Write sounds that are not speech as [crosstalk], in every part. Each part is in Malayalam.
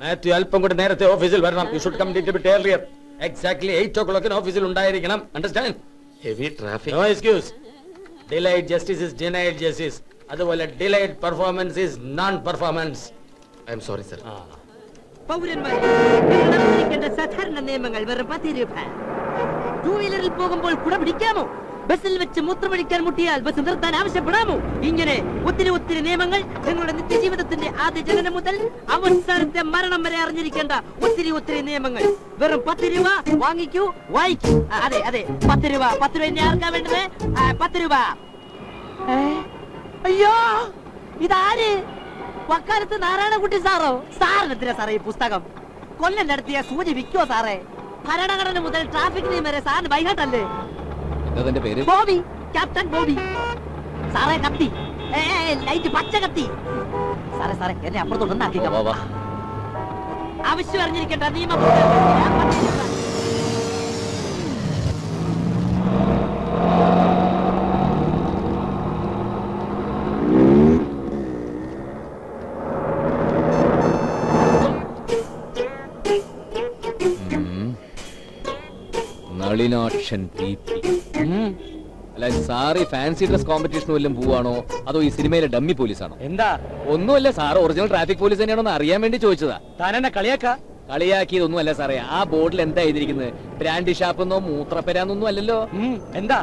മാത്യു അല്പം കൂടി നേരത്തെ ഓഫീസിൽ വരണം. You should come little bit earlier exactly 8 ഓ ക്ലോക്കിന് ഓഫീസിൽ ഉണ്ടായിരിക്കണം. Understand heavy traffic no excuse delayed justice is denied justice അതുപോലെ delayed performance is non performance I am sorry sir അറിഞ്ഞിരിക്കേണ്ട സാധാരണ നിയമങ്ങൾ വെറും പത്ത് രൂപ. ടൂ വീലറിൽ പോകുമ്പോൾ കുട പിടിക്കാമോ ബസ്സിൽ വെച്ച് മൂത്രമൊഴിക്കാൻ മുട്ടിയാൽ ബസ് നിർത്താൻ ആവശ്യപ്പെടാമോ? ഇങ്ങനെ ഒത്തിരി ഒത്തിരി നിയമങ്ങൾ നിങ്ങളുടെ നിത്യജീവിതത്തിന്റെ ആദ്യ ജനനം മുതൽ അവസാനത്തെ മരണം വരെ അറിഞ്ഞിരിക്കേണ്ട ഒത്തിരി ഒത്തിരി നിയമങ്ങൾ. വെറും പത്ത് രൂപ വാങ്ങിക്കൂ വായിക്കൂ. അതെ അതെ. പത്ത് രൂപ പത്ത് രൂപ ഇനി ആർക്കാ വേണ്ടത്? പത്ത് രൂപ. അയ്യോ ഇതാര്? വക്കാലത്ത് നാരായണകുട്ടി സാറോ? സാറിനെത്തിനാ സാറേ ഈ പുസ്തകം. കൊല്ലം നടത്തിയ സൂചി വിൽക്കോ സാറേ? ഭരണഘടന മുതൽ ട്രാഫിക് നിയമം വരെ സാറിന് ബൈഹാട്ടല്ലേ എന്താ പേര്? Bobby captain Bobby. സാറേ കത്തി. ലൈറ്റ് പച്ച കത്തി. സാറേ സാറേ എന്നെ അപ്പുറത്തോട്ട് ആക്കി വാ, വാ. ആവശ്യം അറിഞ്ഞിരിക്കട്ടെ നിയമം നളിനാക്ഷൻ പി പി. അല്ല സാറി ഫാൻസി ഡ്രസ് കോമ്പറ്റീഷൻ വല്ലതും പോവാണോ അതോ ഈ സിനിമയിലെ ഡമ്മി പോലീസാണോ? എന്താ? ഒന്നുമല്ല സാർ ഒറിജിനൽ ട്രാഫിക് പോലീസ് തന്നെയാണോ എന്ന് അറിയാൻ വേണ്ടി ചോദിച്ചതാ. താൻ എന്നെ കളിയാക്ക. കളിയാക്കിയതൊന്നും അല്ല സാറേ ആ ബോർഡിൽ എന്താ എഴുതിയിരിക്കുന്നത്? ബ്രാൻഡി ഷാപ്പെന്നോ മൂത്രപ്പെരാന്നൊന്നും അല്ലല്ലോ? എന്താ?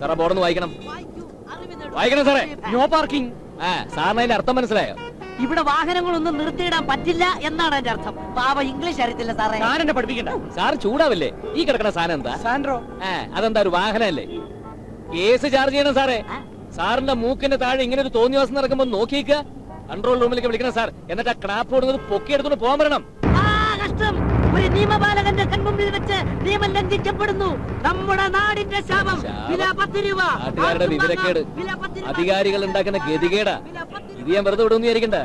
സാറേ ബോർഡൊന്ന് വായിക്കണം. വായിക്കണം സാറേ. നോ പാർക്കിംഗ് ആ സാറിന് അതിന്റെ അർത്ഥം മനസ്സിലായോ? ഇവിടെ വാഹനങ്ങളൊന്നും നിർത്തിയിടാൻ പറ്റില്ല എന്നാണ് എന്റെ അർത്ഥം. പാവ ഇംഗ്ലീഷ് അറിയത്തില്ല സാറേ. ഞാൻ എന്നെ പഠിപ്പിക്കണ്ട. സാർ ചൂടാവല്ലേ? ഈ കിടക്കണ സാധനം എന്താ? സാൻഡ്രോ. ആ അതെന്താ ഒരു വാഹനല്ലേ കേസ് ചാർജ് ചെയ്യണം സാറേ. സാറിന്റെ മൂക്കിന്റെ താഴെ ഇങ്ങനെ ഒരു തോന്നിവാസം നടക്കുമ്പോ നോക്കിക്ക കൺട്രോൾ റൂമിലേക്ക് വിളിക്കണം സാർ. എന്നിട്ട് ആ ക്രാപ്പ് കൊടുക്കുന്നത് പൊക്കിയെടുത്തോണ്ട് പോകാൻ വരണം. ആ കഷ്ടം. ഒരു നിയമപാലകന്റെ കൺമുമ്പിൽ വെച്ച് നിയമം ലംഘിക്കപ്പെടുന്നു. നമ്മുടെ നാടിന്റെ ശാപം. വില പത്ത് രൂപ. നാട്ടുകാരുടെ വിവരക്കേട്. അധികാരികൾ ഉണ്ടാക്കുന്ന ഗതികേടാ. വില പത്ത് രൂപ. ഇത് ഞാൻ വെറുതെ വിടുന്നു വിചാരിക്കണ്ട.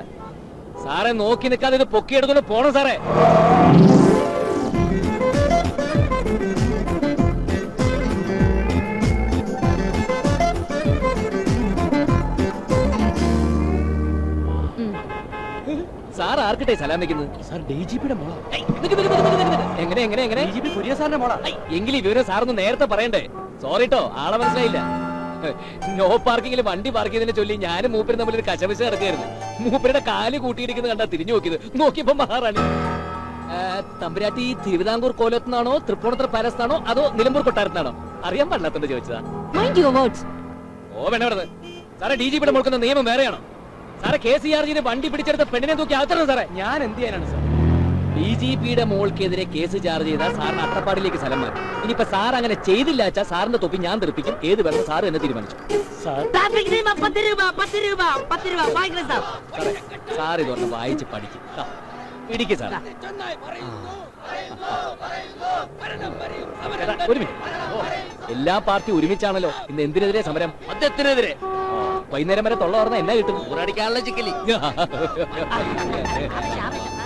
സാറെ നോക്കി നിൽക്കാതെ ഇത് പൊക്കിയെടുത്തോണ്ട് പോണം സാറേ. സാർ ആർക്കിട്ടെ സലാം വെക്കുന്നത്? സാർ ഡി ജി പിയുടെ മോളാ. എങ്ങനെ എങ്ങനെ എങ്ങനെ? ഡി ജി പി കുര്യ സാറിന്റെ മോളാ എങ്കിലും ഈ വിവരം സാറൊന്ന് നേരത്തെ പറയണ്ടേ? സോറിട്ടോ ആളെ മനസ്സിലായില്ല. നോ പാർക്കിങ്ങിൽ വണ്ടി പാർക്ക് ചെയ്തതിനെ ചൊല്ലി ഞാനും മൂപ്പരും തമ്മിൽ ഒരു കശപശ നടക്കുകയായിരുന്നു മൂപ്പരുടെ കാൽ കൂട്ടിയിരിക്കുന്നത് കണ്ടാ തിരിഞ്ഞു നോക്കിയത്. നോക്കിയപ്പോ മഹാറാണി. തമ്പുരാട്ടി തിരുവിതാംകൂർ കോലത്തുനിന്നാണോ തൃപ്പൂണിത്തുറ പാലസ് ആണോ അതോ നിലമ്പൂർ കൊട്ടാരത്തിനാണോ അറിയാൻ പാടില്ലാത്തോണ്ട് ചോദിച്ചതാ. മൈൻഡ് യുവർ വേർഡ്സ് ഓ വേണ്ട വേണ്ടത് സാറേ ഡി ജി പിയുടെ മുഴക്കുന്ന നിയമം വേറെയാണോ? സാറേ കെ സി ആർ ജിന് വണ്ടി പിടിച്ചെടുത്ത പെണ്ണിനെ തൂക്കി ആത്തരുത് സാറേ. ഞാൻ എന്ത് ചെയ്യാനാണ് സാർ ഡി ജി പിയുടെ മോൾക്കെതിരെ കേസ് ചാർജ് ചെയ്താൽ സാറിന് അട്ടപ്പാടിലേക്ക് സ്ഥലം മാറി ഇനിയിപ്പോ സാർ അങ്ങനെ ചെയ്തില്ല വെച്ചാൽ സാറിന്റെ തൊപ്പി ഞാൻ തെറിപ്പിക്കും. ഏത് വേണം സാർ എന്നെ തീരുമാനിച്ചു. സാർ ട്രാഫിക് നിയമം പത്ത് രൂപ പത്ത് രൂപ പത്ത് രൂപ. വാങ്ങിക്കണം സാർ. ഇതൊന്ന് വായിച്ച് പഠിക്കും. പിടിക്ക് സാർ. ഒരു മിനിറ്റ്. എല്ലാ പാർട്ടി ഒരുമിച്ചാണല്ലോ. ഇന്ന് എന്തിനെതിരെ സമരം? മദ്യത്തിനെതിരെ. വൈകുന്നേരം വരെ തൊള്ള പറഞ്ഞാൽ എന്നാ കിട്ടും? ഊറടിക്കാനുള്ള ചിക്കലി. [laughs]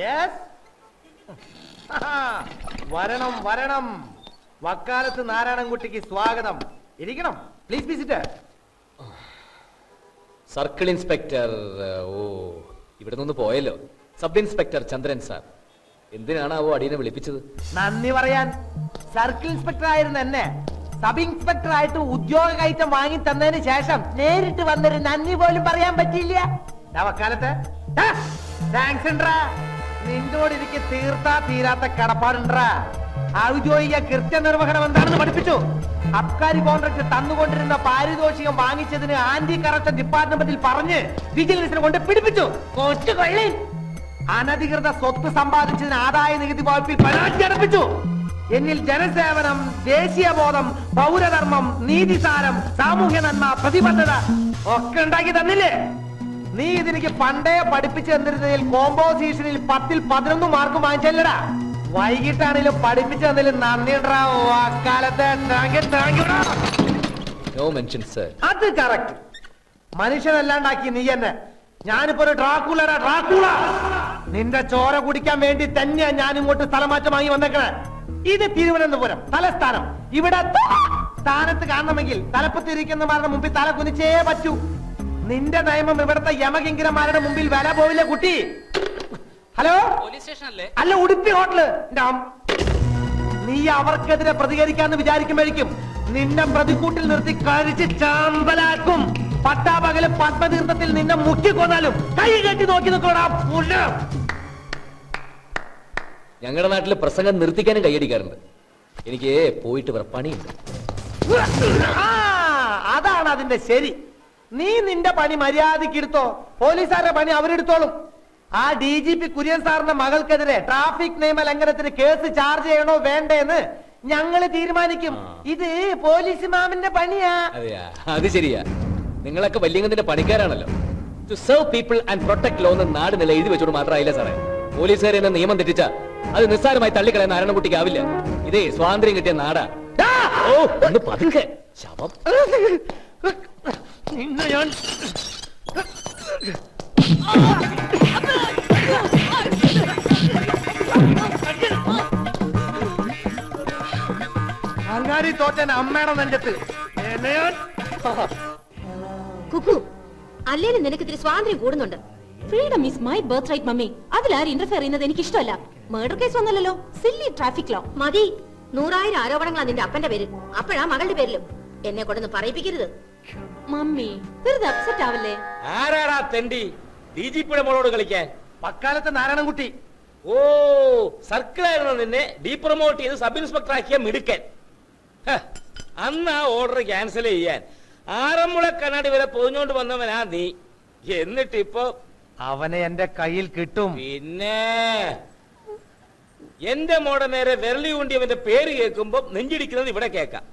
യെസ് [laughs] വരണം വരണം. വക്കാലത്ത് നാരായണൻകുട്ടിക്ക് സ്വാഗതം. ഇരിക്കണം. പ്ലീസ് വിസിറ്റ് സർക്കിൾ ഇൻസ്പെക്ടർ ഓ ഇവിടെ നിന്ന് പോയല്ലോ. Sub inspector Chandran sir. എന്തിനാണ് എന്തിനാണാവോ അടിയനെ വിളിപ്പിച്ചത്? നന്ദി പറയാൻ. സർക്കിൾ ഇൻസ്പെക്ടർ ആയിരുന്ന എന്നെ. സബ് ഇൻസ്പെക്ടർ ആയിട്ട് ഉദ്യോഗ കയറ്റം വാങ്ങി തന്നതിന് ശേഷം നേരിട്ട് വന്നൊരു നന്ദി പോലും പറയാൻ പറ്റിയില്ല. വക്കാലത്ത്. താങ്ക്സ് ഉണ്ട്രാ നിന്നോട് എനിക്ക് തീർത്താ തീരാത്ത കടപ്പാടുണ്ടാ ഔദ്യോഗിക കൃത്യനിർവഹണം എന്താണെന്ന് പഠിപ്പിച്ചു. അബ്കാരി കോൺട്രാക്ട് തന്നുകൊണ്ടിരുന്ന പാരിതോഷികം വാങ്ങിച്ചതിന് ആന്റി കറപ്ഷൻ ഡിപ്പാർട്ട്മെന്റിൽ പറഞ്ഞ് വിജിലൻസിനെ കൊണ്ട് പിടിപ്പിച്ചു. കൊച്ചുകൊള്ളി അനധികൃത സ്വത്ത് സമ്പാദിച്ചതിന് ആദായ നികുതി വകുപ്പിൽ പരാതി അടപ്പിച്ചു. എന്നിൽ ജനസേവനം ദേശീയ ബോധം പൗരധർമ്മം നീതിസാരം സാമൂഹ്യ നന്മ പ്രതിബദ്ധത ഒക്കെ ഉണ്ടാക്കി തന്നില്ലേ? നീ ഇതെനിക്ക് പണ്ടേ പഠിപ്പിച്ചു തന്നിരുന്നതിൽ കോമ്പോസിഷനിൽ പത്തിൽ പതിനൊന്ന് മാർക്ക് വാങ്ങിച്ചല്ലടാ. വൈകിട്ടാണെങ്കിലും പഠിപ്പിച്ചു തന്നതിൽ നന്ദിണ്ടാ കാലത്തെ അത് കറക്റ്റ് മനുഷ്യനല്ലാണ്ടാക്കി നീ എന്നെ. ഞാനിപ്പോ ഒരു ഡ്രാക്കൂളടാ ഡ്രാക്കൂള. നിന്റെ ചോര കുടിക്കാൻ വേണ്ടി തന്നെയാ ഞാൻ ഇങ്ങോട്ട് സ്ഥലമാറ്റം വാങ്ങി വന്നേക്കണേ. ഇത് തിരുവനന്തപുരം തലസ്ഥാനം. ഇവിടെ സ്ഥാനത്ത് കാണണമെങ്കിൽ തലപ്പത്തിരിക്കുന്നവരുടെ മുമ്പിൽ തല കുനിച്ചേ പറ്റൂ. നിന്റെ നിയമം ഇവിടുത്തെ യമകിങ്കരന്മാരുടെ മുമ്പിൽ വില പോവില്ല കുട്ടി? ഹലോ? പോലീസ് സ്റ്റേഷൻ അല്ലേ അല്ല ഉടുപ്പി ഹോട്ടൽ. നീ അവർക്കെതിരെ പ്രതികരിക്കാന്ന് വിചാരിക്കുമ്പോഴേക്കും നിന്നെ പ്രതിക്കൂട്ടിൽ നിർത്തി കഴിച്ച് ചാമ്പലാക്കും. പട്ടാപകൽ പത്മതീർത്ഥത്തിൽ നിന്നെ മുക്കിക്കൊന്നാലും കൈ കെട്ടി നോക്കി നിൽക്കോടാ പുല്ല്? ഞങ്ങളുടെ നാട്ടിൽ പ്രസംഗം നിർത്തിക്കാനും കൈയടിക്കാറുണ്ട് എനിക്ക് പോയിട്ട് വേറെ പണിയുണ്ട്. ആ, അതാണ് അതിന്റെ ശരി. നീ നിന്റെ പണി മര്യാദയ്ക്ക് എടുത്തോ പോലീസുകാരുടെ പണി അവരെടുത്തോളും. ആ ഡി ജി പി കുര്യൻ സാറിന്റെ മകൾക്കെതിരെ ട്രാഫിക് നിയമ ലംഘനത്തിന് കേസ് ചാർജ് ചെയ്യണോ വേണ്ടേന്ന് ഞങ്ങൾ തീരുമാനിക്കും. ഇത് പോലീസ് മാമിന്റെ പണിയാ. അത് ശരിയാ. നിങ്ങളൊക്കെ വല്യങ്ങത്തിന്റെ പണിക്കാരാണല്ലോ. To serve people and protect law എന്ന് നാട് നില എഴുതി വെച്ചോട് മാത്രമായില്ല സാറേ? പോലീസുകാരെ എന്ന നിയമം തെറ്റിച്ച അത് നിസ്സാരമായി തള്ളിക്കളയാൻ നാരായണൻകുട്ടിക്ക് ആവില്ല. ഇതേ സ്വാതന്ത്ര്യം കിട്ടിയ നാടാ. ഓ ഒന്ന് പതുക്കെ. ശവം. [laughs] നിന്നെ ഞാൻ അങ്ങാരി തോറ്റൻ അമ്മയുടെ നെഞ്ചത്ത്. എന്നെ ഞാൻ കുക്കു അല്ലേലും നിനക്ക് ഇത്തിരി സ്വാതന്ത്ര്യം കൂടുന്നുണ്ട്. Freedom is my birth right mummy അതിലാരും interfere ചെയ്യുന്നത് എനിക്ക് ഇഷ്ടമല്ല മർഡർ കേസ് വന്നല്ലോ സില്ലി ട്രാഫിക് ലോ മതി. നൂറായിരം ആരോപണങ്ങളാ നിന്റെ അപ്പന്റെ പേരിൽ. അപ്പോഴാ മകളുടെ പേരിലും. എന്നെ കൊണ്ടൊന്ന് പറയിപ്പിക്കരുത്. മമ്മി വെറുതെ അപ്സെറ്റ് ആവല്ലേ? ആരാടാ തെണ്ടി? ഡി ജി പിയുടെ മോളോട് കളിക്കാൻ. പക്കാലത്തെ നാരായണൻകുട്ടി. ഓ സർക്കിളായിരുന്നു നിന്നെ ഡീപ്രൊമോട്ട് ചെയ്ത് സബ് ഇൻസ്പെക്ടർ ആക്കിയ മിടുക്കൻ. അന്ന് ആ ഓർഡർ ക്യാൻസൽ ചെയ്യാൻ. ആറന്മുള കണ്ണാടി വരെ പൊതിഞ്ഞോണ്ട് വന്നവനാ നീ. എന്നിട്ട് ഇപ്പൊ അവനെ എന്റെ കയ്യിൽ കിട്ടും. പിന്നെ? എന്റെ മോടെ നേരെ വിരലി കൊണ്ട് അവന്റെ പേര് കേൾക്കുമ്പോ നെഞ്ചിടിക്കുന്നത് ഇവിടെ കേക്കാം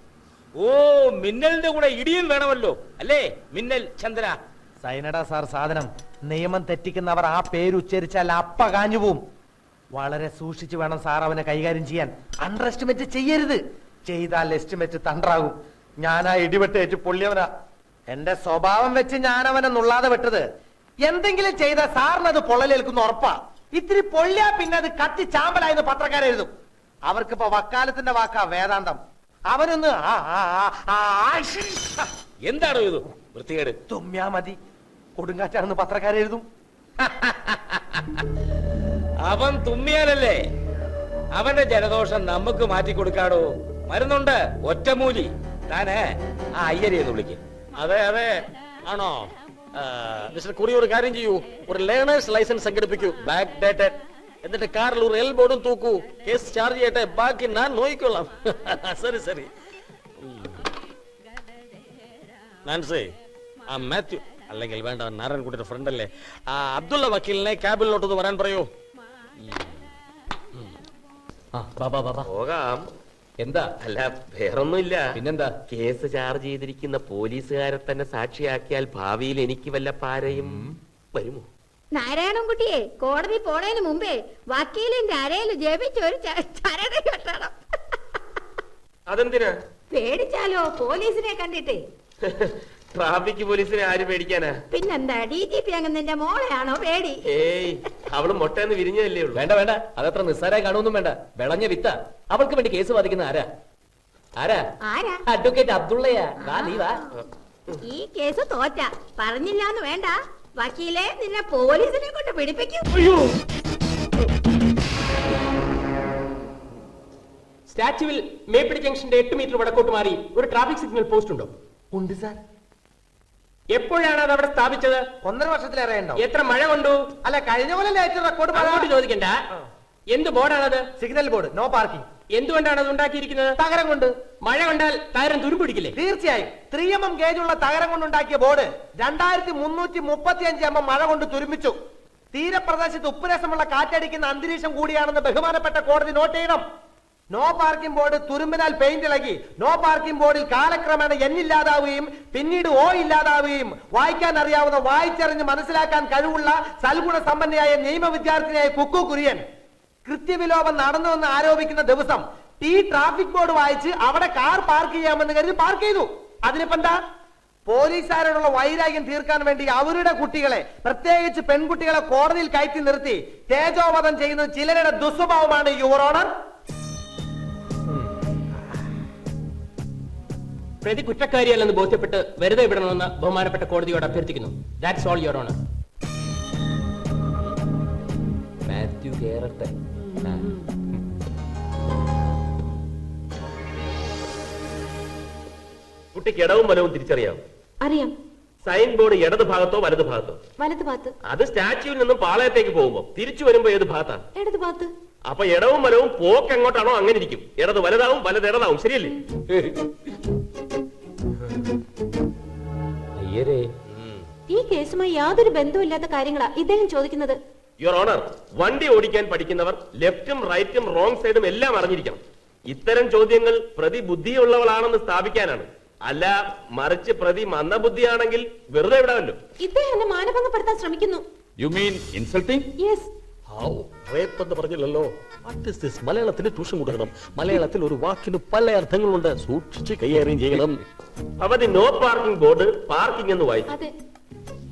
ഓ മിന്നലിന്റെ കൂടെ ഇടിയും വേണമല്ലോ. അല്ലേ മിന്നൽ ചന്ദ്ര? സൈനഡ സാർ സാധനം. നിയമം തെറ്റിക്കുന്നവർ ആ പേര് ഉച്ചരിച്ചാൽ അപ്പ കാഞ്ഞു പോവും. വളരെ സൂക്ഷിച്ചു വേണം സാർ അവനെ കൈകാര്യം ചെയ്യാൻ. അണ്ടർ എസ്റ്റിമേറ്റ് ചെയ്യരുത്. ചെയ്താൽ എസ്റ്റിമേറ്റ് തണ്ടാകും ഞാനാ ഇടിവെട്ടേറ്റ് പൊള്ളിയവനാ. എന്റെ സ്വഭാവം വെച്ച് ഞാൻ അവനെ നുള്ളാതെ വിട്ടത്. എന്തെങ്കിലും ചെയ്ത സാറിന് അത് പൊള്ളലേൽക്കുന്ന ഉറപ്പാ. ഇത്തിരി പൊള്ളിയാ പിന്നെ അത് കത്തി ചാമ്പലായെന്ന് പത്രക്കാരെഴുതും. അവർക്കിപ്പോ വക്കാലത്തിന്റെ വാക്കാ വേദാന്തം. അവനൊന്ന്. എന്താണോ ഇത്? വൃത്തികേട്. തുമ്മ്യാ മതി. കൊടുങ്കാറ്റാണെന്ന് പത്രക്കാരെഴുതും. അവൻ തുമ്മിയാലല്ലേ? അവന്റെ ജലദോഷം നമുക്ക് മാറ്റി കൊടുക്കാടോ? മരുന്നുണ്ട് ഒറ്റമൂലി. താനേ ആ അയ്യരി എന്ന് വിളിക്കും. അതെ അതെ. ആണോ? മിസ്റ്റർ കുറി ഒരു കാര്യം ചെയ്യൂ. ഒരു ലേണേഴ്സ് ലൈസൻസ് സംഘടിപ്പിക്കൂ. ബാക്ക് ഡേറ്റഡ് എന്നിട്ട് കാറിൽ ഒരു എൽ ബോർഡും തൂക്കൂ. കേസ് ചാർജ് ചെയ്യട്ടെ. ബാക്കി ഞാൻ നോയിക്കൊള്ളാം [laughs] സരി സരി നാൻസേ ആ മാത്യു അല്ലെങ്കിൽ വേണ്ട നാരായണൻകുട്ടിയുടെ ഫ്രണ്ട് അല്ലേ? ആ അബ്ദുള്ള വക്കീലിനെ ക്യാബിലോട്ടൊന്ന് വരാൻ പറയൂ. ആ ബാ ബാ ബാ ബാ. പോകാം. എന്താ? അല്ല വേറൊന്നുമില്ല. പിന്നെന്താ? കേസ് ചാർജ് ചെയ്തിരിക്കുന്ന പോലീസുകാരെ തന്നെ സാക്ഷിയാക്കിയാൽ ഭാവിയിൽ എനിക്ക് വല്ല പാരയും വരുമോ? നാരായണൻകുട്ടിയെ കോടതി പോണതിന് മുമ്പേ വക്കീലിന്റെ അരയിൽ ജപിച്ച് ഒരു ച- ചരട് കെട്ടണം. അതെന്തിനാ? പേടിച്ചാലോ? പോലീസിനെ കണ്ടിട്ടേ. ട്രാഫിക് പോലീസിനെ ആര് പേടിക്കാനാ? പിന്നെന്താ ഡി ജി പി അങ്ങ് നിന്റെ മോളെയാണോ പേടി? ഏയ് അവൾ മൊട്ടേന്ന് വിരിഞ്ഞല്ലേ ഉള്ളൂ. വേണ്ട വേണ്ട. അതത്ര നിസ്സാരായി കാണുമൊന്നും വേണ്ട. വിളഞ്ഞ വിത്ത. അവൾക്ക് വേണ്ടി കേസ് വാദിക്കുന്ന ആരാ? ആരാ? ആരാ? അഡ്വക്കേറ്റ് അബ്ദുള്ളയാ. വാ നീ വാ. ഈ കേസ് തോറ്റ. പറഞ്ഞില്ലാന്ന് വേണ്ട. വക്കീലെ നിന്നെ പോലീസിനെ കൊണ്ട് പിടിപ്പിക്കും. സ്റ്റാച്യുവിൽ മേപ്പിടി ജംഗ്ഷന്റെ എട്ട് മീറ്റർ വടക്കോട്ട് മാറി ഒരു ട്രാഫിക് സിഗ്നൽ പോസ്റ്റ് ഉണ്ടോ? ഉണ്ട് സാർ. എപ്പോഴാണ് അത് അവിടെ സ്ഥാപിച്ചത്? ഒന്നര വർഷത്തിലേറെ എത്ര മഴ കൊണ്ടു? അല്ല കഴിഞ്ഞ പോലെ റെക്കോർഡ് ചോദിക്കണ്ട. എന്ത് ബോർഡാണത്? സിഗ്നൽ ബോർഡ് നോ പാർക്കിംഗ് എന്തുകൊണ്ടാണ് അത് ഉണ്ടാക്കിയിരിക്കുന്നത്? തകരം കൊണ്ട്. മഴ കൊണ്ടാൽ തകരം തുരുമ്പിടിക്കില്ലേ തീർച്ചയായും. ത്രീ എം എം ഗേജുള്ള തകരം കൊണ്ടുണ്ടാക്കിയ ബോർഡ് രണ്ടായിരത്തി മുന്നൂറ്റി മുപ്പത്തി അഞ്ച് എം എം മഴ കൊണ്ട് തുരുമ്പിച്ചു. തീരപ്രദേശത്ത് ഉപ്പുരസമുള്ള കാറ്റടിക്കുന്ന അന്തരീക്ഷം കൂടിയാണെന്ന് ബഹുമാനപ്പെട്ട കോടതി നോട്ട് ചെയ്യണം. നോ പാർക്കിംഗ് ബോർഡ് തുരുമ്പിനാൽ പെയിന്റ് ഇളകി. നോ പാർക്കിംഗ് ബോർഡിൽ കാലക്രമേണ എന്നില്ലാതാവുകയും പിന്നീട് ഓ ഇല്ലാതാവുകയും വായിക്കാൻ അറിയാവുന്ന വായിച്ചറിഞ്ഞ് മനസ്സിലാക്കാൻ കഴിവുള്ള സൽഗുണ സമ്പന്നയായ നിയമ വിദ്യാർത്ഥിനിയായ കുക്കു കുര്യൻ. കൃത്യവിലോപം നടന്നുവെന്ന് ആരോപിക്കുന്ന ദിവസം ടി ട്രാഫിക് ബോർഡ് വായിച്ച് അവിടെ കാർ പാർക്ക് ചെയ്യാമെന്ന് കരുതി പാർക്ക് ചെയ്തു. അതിനിപ്പോ എന്താ? പോലീസുകാരോടുള്ള വൈരാഗ്യം തീർക്കാൻ വേണ്ടി അവരുടെ കുട്ടികളെ പ്രത്യേകിച്ച് പെൺകുട്ടികളെ കോടതിയിൽ കയറ്റി നിർത്തി തേജോവധം ചെയ്യുന്ന ചിലരുടെ ദുസ്വഭാവമാണ് യുവർ ഓണർ. പ്രതി കുറ്റക്കാരിയല്ലെന്ന് ബോധ്യപ്പെട്ട് വെറുതെ വിടണമെന്ന് ബഹുമാനപ്പെട്ട കോടതിയോട് അഭ്യർത്ഥിക്കുന്നു. That's all your honour Mathew കേറട്ടെ. ആ. കുട്ടിക്ക് ഇടവും വലവും തിരിച്ചറിയാം. അറിയാം. സൈൻ ബോർഡ് ഇടത് ഭാഗത്തോ വലത് ഭാഗത്തോ? വലത് ഭാഗത്ത്. അത് സ്റ്റാച്യുവിൽ നിന്നും പാളയത്തേക്ക് പോകുമ്പോ തിരിച്ചു വരുമ്പോ ഏത് ഭാഗത്താണ് ഇടത് ഭാഗത്ത്. അപ്പൊ ഇടവും വലവും പോക്ക് എങ്ങോട്ടാണോ അങ്ങനെ ഇരിക്കും. ഇടത് വലതാവും വലത് ഇടതാവും. ശരിയല്ലേ? അയ്യരേ. ഈ കേസുമായി യാതൊരു ബന്ധവുമില്ലാത്ത കാര്യങ്ങളാ ഇദ്ദേഹം ചോദിക്കുന്നത്. യുവർ ഓണർ വണ്ടി ഓടിക്കാൻ പഠിക്കുന്നവർ ലെഫ്റ്റും റൈറ്റും റോങ് സൈഡും എല്ലാം അറിഞ്ഞിരിക്കണം. ഇത്തരം ചോദ്യങ്ങൾ പ്രതി ബുദ്ധിയുള്ളവളാണെന്ന് സ്ഥാപിക്കാനാണ്. അല്ല മറിച്ച് പ്രതി മന്ദബുദ്ധിയാണെങ്കിൽ വെറുതെ വിടാമല്ലോ. ഇദ്ദേഹം എന്നെ മാനഭംഗപ്പെടുത്താൻ ശ്രമിക്കുന്നു. യു മീൻ ഇൻസൾട്ടിംഗ് യെസ് എന്ന് പറഞ്ഞില്ലല്ലോ. വാട്ട് ഇസ് ദിസ് മലയാളത്തിന് ട്യൂഷൻ കൊടുക്കണം. മലയാളത്തിൽ ഒരു വാക്കിന് പല അർത്ഥങ്ങളുണ്ട്. സൂക്ഷിച്ച് കൈകാര്യം ചെയ്യണം. അവധി നോ പാർക്കിംഗ് ബോർഡ് പാർക്കിംഗ് എന്ന് വായിച്ചു. അതെ.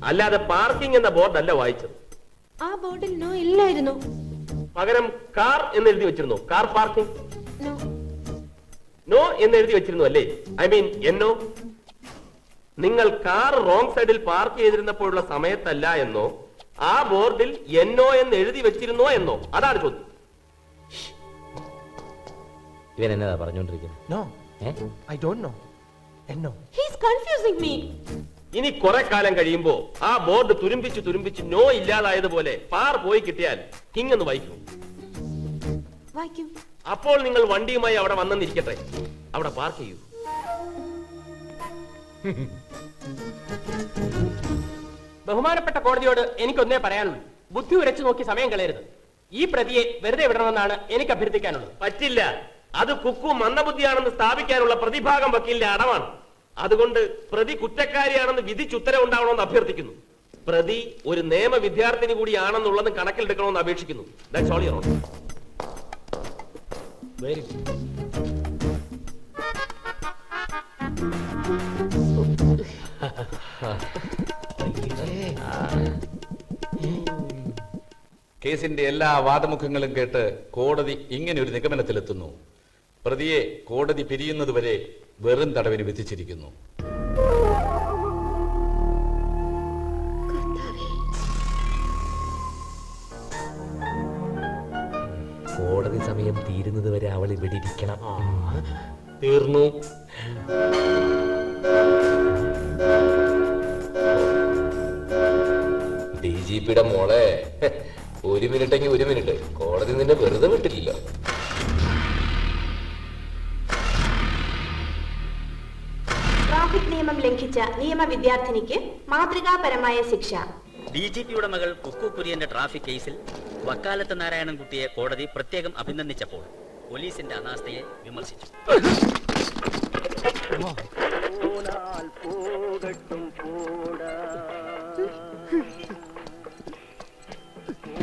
അല്ലാതെ പാർക്കിംഗ് എന്ന ബോർഡ് അല്ല വായിച്ചത്. ആ ബോർഡിൽ നോ ഇല്ലായിരുന്നു. പകരം കാർ എന്ന് എഴുതി വെച്ചിരുന്നു? Car parking? നോ നോ എന്ന് എഴുതി വെച്ചിരുന്നു അല്ലേ? ഐ മീൻ എന്നോ? നിങ്ങൾ കാർ റോങ് സൈഡിൽ പാർക്ക് ചെയ്തിരുന്നപ്പോഴുള്ള സമയത്തല്ല എന്നോ? ആ ബോർഡിൽ എന്നോ എന്ന് എഴുതി വെച്ചിരുന്നോ എന്നോ? അതാണ് ചോദ്യം. ഇവൻ എന്നതാ പറഞ്ഞോണ്ടിരിക്കുന്നത് നോ? ഐ ഡോണ്ട് നോ എന്നോ ഹീസ് കൺഫ്യൂസിംഗ് മീ ഇനി കുറെ കാലം കഴിയുമ്പോ ആ ബോർഡ് തുരുമ്പിച്ച് തുരുമ്പിച്ച് നോ ഇല്ലാതായതുപോലെ പാർ പോയി കിട്ടിയാൽ ഇങ്ങൊന്ന് വായിക്കും. വായിക്കൂ. അപ്പോൾ നിങ്ങൾ വണ്ടിയുമായി അവിടെ വന്നെന്നിരിക്കട്ടെ. അവിടെ പാർക്ക് ചെയ്യൂ. ബഹുമാനപ്പെട്ട കോടതിയോട് എനിക്കൊന്നേ പറയാനുള്ളൂ. ബുദ്ധി ഉരച്ചു നോക്കി സമയം കളയരുത്. ഈ പ്രതിയെ വെറുതെ വിടണമെന്നാണ് എനിക്ക് അഭ്യർത്ഥിക്കാനുള്ളത്. പറ്റില്ല. അത് കുക്കു മന്ദബുദ്ധിയാണെന്ന് സ്ഥാപിക്കാനുള്ള പ്രതിഭാഗം വക്കീലിന്റെ അടവാണ്. അതുകൊണ്ട് പ്രതി കുറ്റക്കാരിയാണെന്ന് വിധിച്ചുത്തരവുണ്ടാവണമെന്ന് അഭ്യർത്ഥിക്കുന്നു. പ്രതി ഒരു നിയമ വിദ്യാർത്ഥിനി കൂടിയാണെന്നുള്ളത് കണക്കിലെടുക്കണമെന്ന് അപേക്ഷിക്കുന്നു. ദാറ്റ്സ് ഓൾ യുവർ വെരി കേസിന്റെ എല്ലാ വാദമുഖങ്ങളും കേട്ട് കോടതി ഇങ്ങനെ ഒരു നിഗമനത്തിലെത്തുന്നു. പ്രതിയെ കോടതി പിരിയുന്നതുവരെ വെറും തടവിന് വിധിച്ചിരിക്കുന്നു. കോടതി സമയം തീരുന്നത് വരെ അവൾ ഇവിടെ ഇരിക്കണം. തീർന്നു. ഡി ജി പിയുടെ മോളെ ഒരു മിനിറ്റെങ്കിൽ ഒരു മിനിറ്റ്. കോടതി നിന്നെ വെറുതെ ട്രാഫിക് നിയമം ലംഘിച്ച നിയമ വിദ്യാർത്ഥിനിക്ക് മാതൃകാപരമായ ശിക്ഷ. ഡി ജി പിയുടെ മകൾ കുക്കു കുര്യന്റെ ട്രാഫിക് കേസിൽ വക്കാലത്ത് നാരായണൻകുട്ടിയെ കോടതി പ്രത്യേകം അഭിനന്ദിച്ചപ്പോൾ പോലീസിന്റെ അനാസ്ഥയെ വിമർശിച്ചു. പോകട്ടും പോടാ